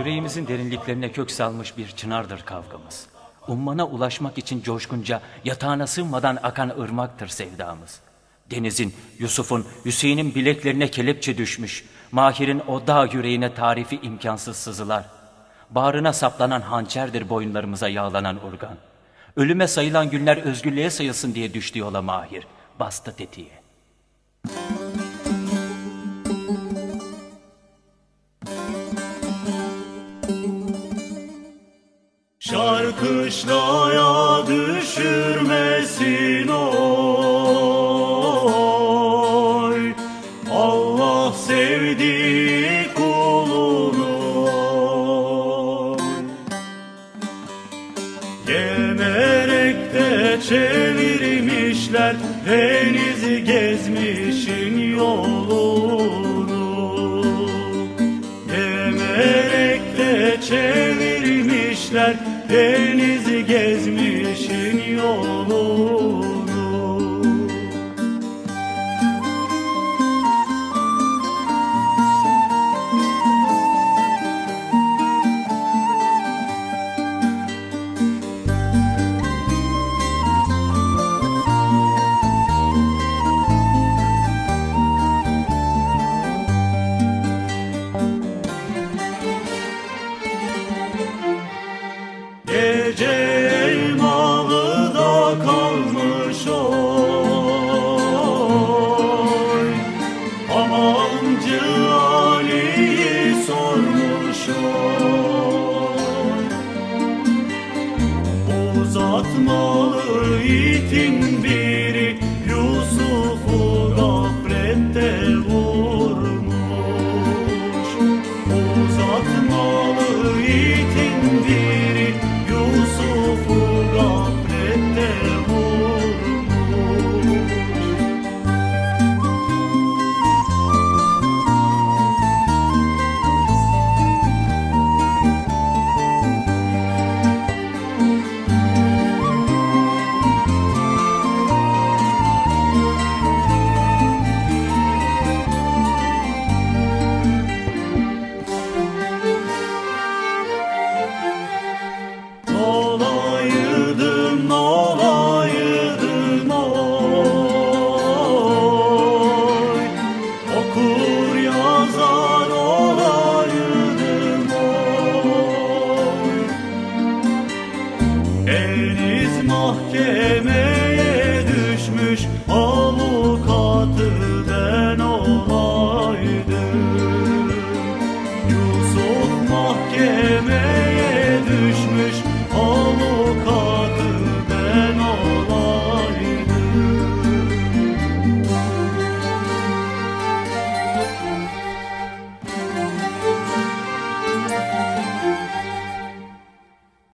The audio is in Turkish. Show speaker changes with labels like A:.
A: Yüreğimizin derinliklerine kök salmış bir çınardır kavgamız. Ummana ulaşmak için coşkunca yatağına sığmadan akan ırmaktır sevdamız. Deniz'in, Yusuf'un, Hüseyin'in bileklerine kelepçe düşmüş. Mahir'in o dağ yüreğine tarifi imkansız sızılar. Bağrına saplanan hançerdir boyunlarımıza yağlanan urgan. Ölüme sayılan günler özgürlüğe sayılsın diye düştü yola Mahir. Bastı tetiğe.
B: Şarkışlaya düşürmesin oy Allah sevdiği kulunu oy. Gemerek de çevirmişler Denizi gezmişin yolunu çevirmişler Denizi gezmişin yolunu Gece elmalıda kalmış oy. Hamamcı Ali'yi sormuş oy. Uzatmalı itin mahkemeye düşmüş avukatı